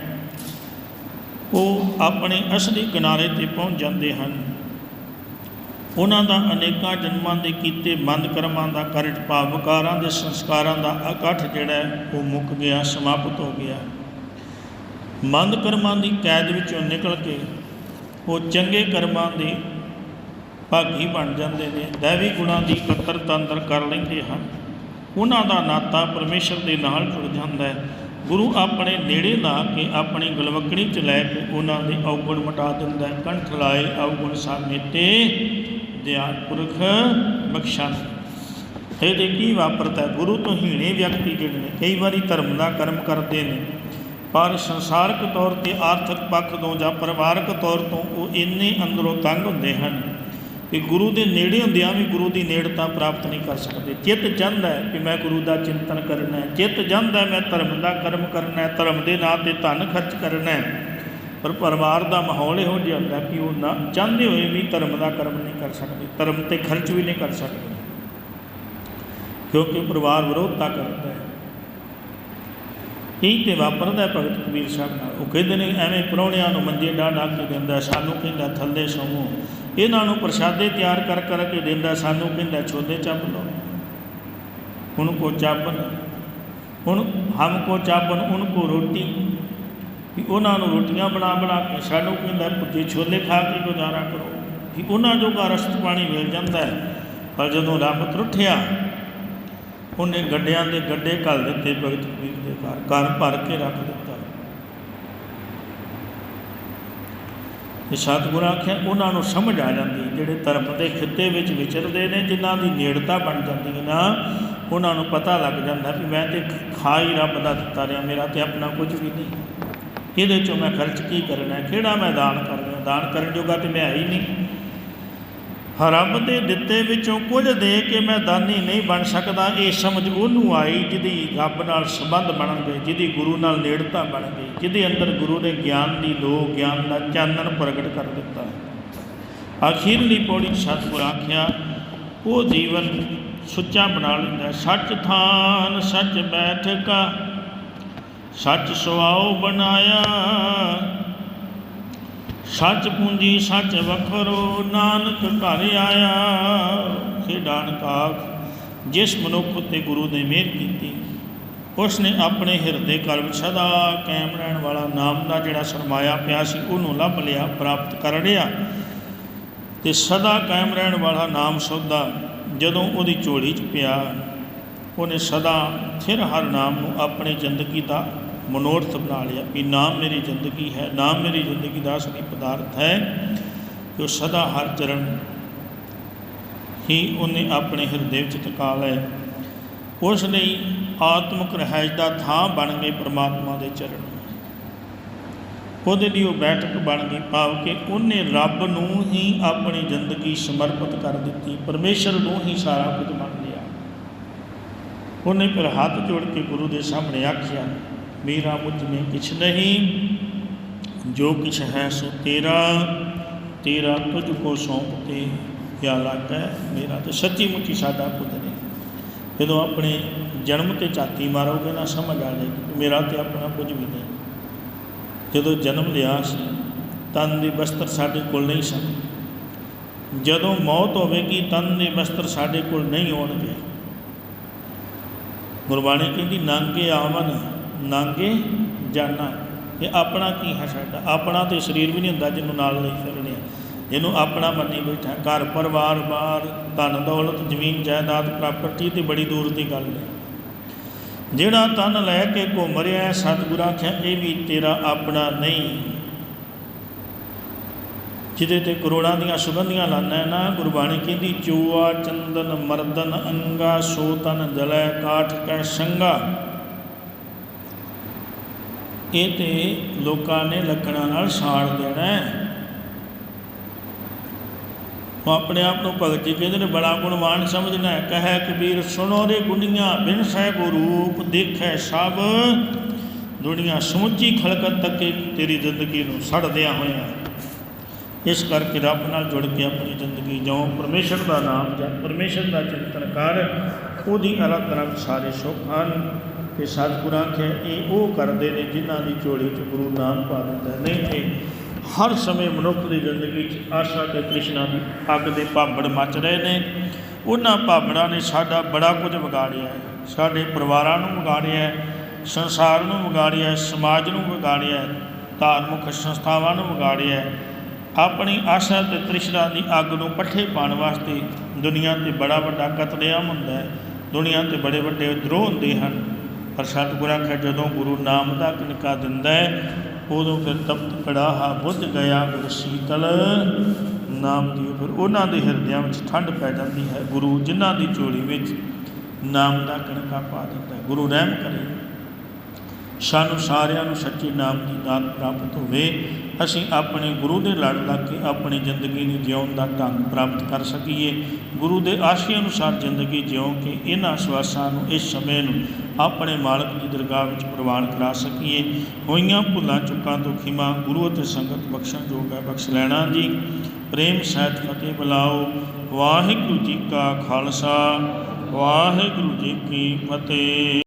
ਉਹ ਆਪਣੇ ਅਸਲੀ ਕਿਨਾਰੇ ਤੇ ਪਹੁੰਚ ਜਾਂਦੇ ਹਨ। ਉਹਨਾਂ ਦਾ ਅਨੇਕਾਂ ਜਨਮਾਂ ਦੇ ਕੀਤੇ ਮੰਦ ਕਰਮਾਂ ਦਾ ਕਰਟ ਭਾਵ ਵਿਕਾਰਾਂ ਦੇ ਸੰਸਕਾਰਾਂ ਦਾ ਇਕੱਠ ਜਿਹੜਾ ਉਹ ਮੁੱਕ ਗਿਆ, ਸਮਾਪਤ ਹੋ ਗਿਆ। ਮੰਦ ਕਰਮਾਂ ਦੀ ਕੈਦ ਵਿੱਚੋਂ ਨਿਕਲ ਕੇ ਉਹ ਚੰਗੇ ਕਰਮਾਂ ਦੇ ਭਾਗੀ ਬਣ ਜਾਂਦੇ ਨੇ, ਦੇਵੀ ਗੁਣਾਂ ਦੀ ਇਕੱਤਰਤਾ ਅੰਦਰ ਕਰ ਲੈਂਦੇ ਹਨ। ਉਹਨਾਂ ਦਾ ਨਾਤਾ ਪਰਮੇਸ਼ਰ ਦੇ ਨਾਲ ਜੁੜ ਜਾਂਦਾ ਹੈ। ਗੁਰੂ ਆਪਣੇ ਨੇੜੇ ਲਾ ਕੇ ਆਪਣੀ ਗਲਵਕੜੀ ਚ ਲੈ ਕੇ ਉਹਨਾਂ ਦੇ ਔਗਣ ਮਿਟਾ ਦਿੰਦਾ ਹੈ। ਕੰਠ ਲਾਏ ਔਗਣ ਸਾਮੇਤੇ ਦਿਆਲ ਪੁਰਖ ਬਖਸ਼ਣ ਇਹਦੇ ਕੀ ਵਾਪਰਦਾ ਹੈ? ਗੁਰੂ ਤੋਂ ਹੀਣੇ ਵਿਅਕਤੀ ਜਿਹੜੇ ਨੇ, ਕਈ ਵਾਰੀ ਧਰਮ ਦਾ ਕਰਮ ਕਰਦੇ ਨੇ। ਪਰ ਸੰਸਾਰਕ ਤੌਰ ਤੇ ਆਰਥਿਕ ਪੱਖ ਤੋਂ ਜਾਂ ਪਰਿਵਾਰਕ ਤੌਰ ਤੋਂ ਉਹ ਇੰਨੇ ਅੰਦਰੋਂ ਤੰਗ ਹੁੰਦੇ ਹਨ ਕਿ ਗੁਰੂ ਦੇ ਨੇੜੇ ਹੁੰਦਿਆਂ ਵੀ ਗੁਰੂ ਦੀ ਨੇੜਤਾ ਪ੍ਰਾਪਤ ਨਹੀਂ ਕਰ ਸਕਦੇ। ਚਿੱਤ ਚਾਹੁੰਦਾ ਹੈ ਕਿ ਮੈਂ ਗੁਰੂ ਦਾ ਚਿੰਤਨ ਕਰਨਾ ਹੈ। ਚਿੱਤ ਚਾਹੁੰਦਾ ਮੈਂ ਧਰਮ ਦਾ ਕਰਮ ਕਰਨਾ ਹੈ, ਧਰਮ ਦੇ ਨਾਂ ਤੇ ਧਨ ਖਰਚ ਕਰਨਾ ਹੈ। ਪਰ ਪਰਿਵਾਰ ਦਾ ਮਾਹੌਲ ਇਹੋ ਜਿਹਾ ਹੁੰਦਾ ਕਿ ਉਹ ਨਾ ਚਾਹੁੰਦੇ ਹੋਏ ਵੀ ਧਰਮ ਦਾ ਕਰਮ ਨਹੀਂ ਕਰ ਸਕਦੇ, ਧਰਮ ਤੇ ਖਰਚ ਵੀ ਨਹੀਂ ਕਰ ਸਕਦੇ। ਕਿਉਂਕਿ ਪਰਿਵਾਰ ਵਿਰੋਧਤਾ ਕਰਦਾ ਹੈ। ਇਹ ਤੇ ਵਾਪਰਦਾ ਭਗਤ ਕਬੀਰ ਸਾਹਿਬ ਨਾਲ। ਉਹ ਕਹਿੰਦੇ ਨੇ, ਐਵੇਂ ਪ੍ਰਾਹੁਣਿਆਂ ਨੂੰ ਮੰਜੇ ਡਾ ਡਾ ਕੇ ਦਿੰਦਾ ਸਾਨੂੰ ਕਹਿੰਦਾ ਥੱਲੇ ਸੌਵੋ। ਇਹਨਾਂ ਨੂੰ ਪ੍ਰਸ਼ਾਦੇ ਤਿਆਰ ਕਰ ਕਰ ਕੇ ਦਿੰਦਾ ਸਾਨੂੰ ਕਹਿੰਦਾ ਛੋਦੇ ਚੱਪ ਲਓ। ਹੁਣ ਕੋ ਚਾਬਨ, ਹੁਣ ਹਮ ਕੋ ਚਾਬਨ ਉਨ ਕੋ ਰੋਟੀ। ਵੀ ਉਹਨਾਂ ਨੂੰ ਰੋਟੀਆਂ ਬਣਾ ਬਣਾ ਕੇ ਸਾਨੂੰ ਕਹਿੰਦਾ ਪੁੱਜੇ ਛੋਲੇ ਖਾ ਕੇ ਗੁਜ਼ਾਰਾ ਕਰੋ। ਕਿ ਉਹਨਾਂ ਜੋਗਾ ਰਸਤ ਪਾਣੀ ਮਿਲ ਜਾਂਦਾ ਹੈ। ਪਰ ਜਦੋਂ ਰੱਬ ਤਰੁੱਠਿਆ ਉਹਨੇ ਗੱਡਿਆਂ ਦੇ ਗੱਡੇ ਘੱਲ ਦਿੱਤੇ, ਭਗਤ ਕਬੀਰ ਦੇ ਘਰ ਘਰ ਭਰ ਕੇ ਰੱਖ ਦਿੱਤਾ। ਇਹ ਸਤਿਗੁਰ ਆਖਿਆ, ਉਹਨਾਂ ਨੂੰ ਸਮਝ ਆ ਜਾਂਦੀ, ਜਿਹੜੇ ਧਰਮ ਦੇ ਖਿੱਤੇ ਵਿੱਚ ਵਿਚਰਦੇ ਨੇ, ਜਿਨ੍ਹਾਂ ਦੀ ਨੇੜਤਾ ਬਣ ਜਾਂਦੀ ਹੈ ਨਾ, ਉਹਨਾਂ ਨੂੰ ਪਤਾ ਲੱਗ ਜਾਂਦਾ ਵੀ ਮੈਂ ਤੇ ਖਾ ਹੀ ਰੱਬ ਦਾ ਦਿੱਤਾ ਰਿਹਾ, ਮੇਰਾ ਤੇ ਆਪਣਾ ਕੁਝ ਵੀ ਨਹੀਂ। ਇਹਦੇ ਚੋਂ ਮੈਂ ਖਰਚ ਕੀ ਕਰਨਾ ਕਿਹੜਾ ਮੈਂ ਦਾਨ ਕਰਨਾ ਦਾਨ ਕਰਨ ਜੋਗਾ ਤੇ ਮੈਂ ਹੈ ਹੀ ਨਹੀਂ। ਰੱਬ ਦੇ ਦਿੱਤੇ ਵਿੱਚੋਂ ਕੁਝ ਦੇ ਕੇ ਮੈਂ ਦਾਨੀ ਨਹੀਂ ਬਣ ਸਕਦਾ, ਇਹ ਸਮਝ ਉਹਨੂੰ ਆਈ ਜਿਹਦੀ ਰੱਬ ਨਾਲ ਸੰਬੰਧ ਬਣ ਗਏ ਜਿਹਦੀ ਗੁਰੂ ਨਾਲ ਨੇੜਤਾ ਬਣ ਗਈ ਜਿਹਦੇ ਅੰਦਰ ਗੁਰੂ ਨੇ ਗਿਆਨ ਦੀ ਲੋ ਗਿਆਨ ਦਾ ਚਾਨਣ ਪ੍ਰਗਟ ਕਰ ਦਿੱਤਾ। ਅਖੀਰਲੀ ਪੌੜੀ ਸਤਿਗੁਰ ਆਖਿਆ, ਉਹ ਜੀਵਨ ਸੁੱਚਾ ਬਣਾ ਲੈਂਦਾ, ਸੱਚ ਥਾਨ, ਸੱਚ ਬੈਠਕਾ, ਸੱਚ ਸੁਆਉ ਬਣਾਇਆ ਸੱਚ ਪੂੰਜੀ ਸੱਚ ਵਖਰੋ, ਨਾਨਕ ਘਰ ਆਇਆ। ਖੇਡਾਨ ਕਾਖ ਜਿਸ ਮਨੁੱਖ ਉਤੇ ਗੁਰੂ ਨੇ ਮਿਹਰ ਕੀਤੀ, ਉਸ ਨੇ ਆਪਣੇ ਹਿਰਦੇ ਘਰ ਸਦਾ ਕਾਇਮ ਰਹਿਣ ਵਾਲਾ ਨਾਮ ਦਾ ਜਿਹੜਾ ਸਰਮਾਇਆ ਪਿਆ ਸੀ, ਉਹਨੂੰ ਲੱਭ ਲਿਆ, ਪ੍ਰਾਪਤ ਕਰ ਲਿਆ। ਤੇ ਸਦਾ ਕਾਇਮ ਰਹਿਣ ਵਾਲਾ ਨਾਮ ਸੌਦਾ ਜਦੋਂ ਉਹਦੀ ਝੋਲੀ 'ਚ ਪਿਆ, ਉਹਨੇ ਸਦਾ ਥਿਰ ਹਰ ਨਾਮ ਨੂੰ ਆਪਣੀ ਜ਼ਿੰਦਗੀ ਦਾ ਮਨੋਰਥ ਬਣਾ ਲਿਆ ਵੀ ਨਾਮ ਮੇਰੀ ਜ਼ਿੰਦਗੀ ਹੈ, ਨਾਮ ਮੇਰੀ ਜ਼ਿੰਦਗੀ ਦਾ ਅਸਲੀ ਪਦਾਰਥ ਹੈ ਕਿ ਉਹ ਸਦਾ ਹਰ ਚਰਨ ਹੀ ਉਹਨੇ ਆਪਣੇ ਹਿਰਦੇ ਵਿੱਚ ਟਿਕਾ ਲਿਆ ਉਸ ਲਈ ਆਤਮਿਕ ਰਹਿਜ ਦਾ ਥਾਂ ਬਣ ਗਏ ਪ੍ਰਮਾਤਮਾ ਦੇ ਚਰਨ। ਉਹਦੇ ਲਈ ਉਹ ਬੈਠਕ ਬਣ ਗਈ, ਭਾਵ ਕਿ ਉਹਨੇ ਰੱਬ ਨੂੰ ਹੀ ਆਪਣੀ ਜ਼ਿੰਦਗੀ ਸਮਰਪਿਤ ਕਰ ਦਿੱਤੀ, ਪਰਮੇਸ਼ਰ ਨੂੰ ਹੀ ਸਾਰਾ ਕੁਝ ਮੰਨ ਲਿਆ। ਉਹਨੇ ਫਿਰ ਹੱਥ ਜੋੜ ਕੇ ਗੁਰੂ ਦੇ ਸਾਹਮਣੇ ਆਖਿਆ मेरा मुझ में कुछ नहीं जो कुछ है सो तेरा तेरा ਤੁਝਕੋ ਸੌਂਪਤੇ ਪਿਆ ਲਾਗਾ ਮੇਰਾ ਤੇ ਸੱਚੀ ਮੁੱਚੀ ਸਾਡਾ ਖੁਦ ਨਹੀਂ। ਜਦੋਂ ਆਪਣੇ ਜਨਮ ਤੇ ਝਾਤੀ ਮਾਰੋਗੇ ਨਾ ਸਮਝ ਆ ਜਾਏਗੀ ਮੇਰਾ ਤੇ ਆਪਣਾ ਕੁਝ ਵੀ ਨਹੀਂ। ਜਦੋਂ ਜਨਮ ਲਿਆ ਸੀ, ਤਨ ਦੇ ਬਸਤਰ ਸਾਡੇ ਕੋਲ ਨਹੀਂ ਸਨ। ਜਦੋਂ ਮੌਤ ਹੋਵੇਗੀ, ਤਨ ਦੇ ਬਸਤਰ ਸਾਡੇ ਕੋਲ ਨਹੀਂ ਹੋਣਗੇ। ਗੁਰਬਾਣੀ ਕਹਿੰਦੀ ਨੰਗੇ ਆਵਨ ਨਾਂਗੇ ਜਾਣਾ ਇਹ ਆਪਣਾ ਕੀ ਹੈ ਸਾਡਾ? ਆਪਣਾ ਤੇ ਸਰੀਰ ਵੀ ਨਹੀਂ ਹੁੰਦਾ ਜਿਹਨੂੰ ਨਾਲ ਨਹੀਂ ਫਿਰਨੇ। ਜਿਹਨੂੰ ਆਪਣਾ ਮੰਨੀ ਬੈਠਾ। ਘਰ, ਪਰਿਵਾਰ, ਬਾਹਰ, ਧਨ, ਦੌਲਤ, ਜ਼ਮੀਨ, ਜਾਇਦਾਦ, ਪ੍ਰਾਪਰਟੀ ਤੇ ਬੜੀ ਦੂਰ ਦੀ ਗੱਲ ਹੈ। ਜਿਹੜਾ ਤਨ ਲੈ ਕੇ ਘੁੰਮ ਰਿਹਾ ਸਤਿਗੁਰਾਂ ਆਖਿਆ, ਇਹ ਵੀ ਤੇਰਾ ਆਪਣਾ ਨਹੀਂ। ਜਿਹਦੇ ਤੇ ਕਰੋੜਾਂ ਦੀਆਂ ਸੁਗੰਧੀਆਂ ਲਾਨਾ ਨਾ, ਗੁਰਬਾਣੀ ਕਹਿੰਦੀ ਚੂਆ ਚੰਦਨ, ਮਰਦਨ, ਅੰਗਾ ਸੋ ਤਨ ਜਲੈ, ਕਾਠ, ਕੈ, ਸੰਗਾ। ਇਹ ਤੇ ਲੋਕਾਂ ਨੇ ਲੱਕੜਾਂ ਨਾਲ ਸਾੜ ਦੇਣਾ ਹੈ। ਉਹ ਆਪਣੇ ਆਪ ਨੂੰ ਭਗਤ ਜੀ ਕਹਿੰਦੇ ਨੇ, ਬੜਾ ਗੁਣਵਾਨ ਸਮਝਣਾ ਹੈ। ਕਹੈ ਕਬੀਰ, ਸੁਣੋ ਰੇ ਗੁਨੀਆਂ ਬਿਨ ਸਹਿ ਕੋ ਰੂਪ ਦੇਖੈ ਸਭ। ਦੁਨੀਆ ਸਮੁੱਚੀ ਖਲਕਤ ਤੱਕ ਤੇਰੀ ਜ਼ਿੰਦਗੀ ਨੂੰ ਸੜਦਿਆਂ ਹੋਇਆਂ। ਇਸ ਕਰਕੇ ਰੱਬ ਨਾਲ ਜੁੜ ਕੇ ਆਪਣੀ ਜ਼ਿੰਦਗੀ ਜਿਉਂ ਪਰਮੇਸ਼ਰ ਦਾ ਨਾਮ ਜਪ, ਪਰਮੇਸ਼ਰ ਦਾ ਚਿੰਤਨ ਕਰ। ਉਹਦੀ ਅਲੱਗ ਤਰ੍ਹਾਂ ਸਾਰੇ ਸੁੱਖ ਹਨ। ਤੇ ਸਤਿਗੁਰਾਂ ਆਖਿਆ ਇਹ ਉਹ ਕਰਦੇ ਨੇ ਜਿਨ੍ਹਾਂ ਦੀ ਝੋਲੀ 'ਚ ਗੁਰੂ ਨਾਮ ਪਾ ਦਿੰਦਾ ਨਹੀਂ ਤੇ ਹਰ ਸਮੇਂ ਮਨੁੱਖ ਦੀ ਜ਼ਿੰਦਗੀ 'ਚ ਆਸ਼ਾ ਤੇ ਤ੍ਰਿਸ਼ਨਾ ਦੀ ਅੱਗ ਦੇ ਭਾਂਬੜ ਮੱਚ ਰਹੇ ਨੇ। ਉਹਨਾਂ ਭਾਂਬੜਾਂ ਨੇ ਸਾਡਾ ਬੜਾ ਕੁਝ ਵਿਗਾੜਿਆ ਹੈ। ਸਾਡੇ ਪਰਿਵਾਰਾਂ ਨੂੰ ਵਿਗਾੜਿਆ ਹੈ, ਸੰਸਾਰ ਨੂੰ ਵਿਗਾੜਿਆ ਹੈ, ਸਮਾਜ ਨੂੰ ਵਿਗਾੜਿਆ ਹੈ, ਧਾਰਮਿਕ ਸੰਸਥਾਵਾਂ ਨੂੰ ਵਿਗਾੜਿਆ ਹੈ। ਆਪਣੀ ਆਸ਼ਾ ਤੇ ਤ੍ਰਿਸ਼ਨਾ ਦੀ ਅੱਗ ਨੂੰ ਪੱਠੇ ਪਾਉਣ ਵਾਸਤੇ ਦੁਨੀਆ ਤੇ ਬੜਾ ਵੱਡਾ ਕਤਲੇਆਮ ਹੁੰਦਾ ਹੈ। ਦੁਨੀਆ ਤੇ ਬੜੇ ਵੱਡੇ ਦਰੋਹ ਹੁੰਦੇ ਹਨ। ਪਰ ਸਤਿਗੁਰਾਂ ਆਖਿਆ, ਜਦੋਂ ਗੁਰੂ ਨਾਮ ਦਾ ਕਨਿਕਾ ਦਿੰਦਾ ਹੈ, ਉਦੋਂ ਫਿਰ ਤਪਤ ਕੜਾਹਾ ਬੁੱਝ ਗਿਆ, ਗੁਰ ਸੀਤਲ ਨਾਮ ਦੀ ਫਿਰ ਉਹਨਾਂ ਦੇ ਹਿਰਦਿਆਂ ਵਿੱਚ ਠੰਡ ਪੈ ਜਾਂਦੀ ਹੈ, ਗੁਰੂ ਜਿਨ੍ਹਾਂ ਦੀ ਝੋਲੀ ਵਿੱਚ ਨਾਮ ਦਾ ਕਣਕਾ ਪਾ ਦਿੰਦਾ ਹੈ। ਗੁਰੂ ਰਹਿਮ ਕਰੇ ਸਾਨੂੰ ਸਾਰਿਆਂ ਨੂੰ ਸੱਚੇ ਨਾਮ ਦੀ ਦਾਤ ਪ੍ਰਾਪਤ ਹੋਵੇ, ਅਸੀਂ ਆਪਣੇ ਗੁਰੂ ਦੇ ਲੜ ਲੱਗ ਕੇ ਆਪਣੀ ਜ਼ਿੰਦਗੀ ਨੂੰ ਜਿਉਣ ਦਾ ਢੰਗ ਪ੍ਰਾਪਤ ਕਰ ਸਕੀਏ ਗੁਰੂ ਦੇ ਆਸ਼ੇ ਅਨੁਸਾਰ ਜ਼ਿੰਦਗੀ ਜਿਉਂ ਕੇ ਇਹਨਾਂ ਸਵਾਸਾਂ ਨੂੰ, ਇਸ ਸਮੇਂ ਨੂੰ ਆਪਣੇ ਮਾਲਕ ਦੀ ਦਰਗਾਹ ਵਿੱਚ ਪ੍ਰਵਾਨ ਕਰਾ ਸਕੀਏ। ਹੋਈਆਂ ਭੁੱਲਾਂ, ਚੁੱਕਾਂ ਤੋਂ ਖਿਮਾ ਗੁਰੂ ਅਤੇ ਸੰਗਤ ਬਖਸ਼ਣ ਜੋਗਾ ਬਖਸ਼ ਲੈਣਾ ਜੀ। ਪ੍ਰੇਮ, ਸਹਿਤ, ਫਤਿਹ ਬੁਲਾਓ। ਵਾਹਿਗੁਰੂ ਜੀ ਕਾ ਖਾਲਸਾ, ਵਾਹਿਗੁਰੂ ਜੀ ਕੀ ਫਤਿਹ।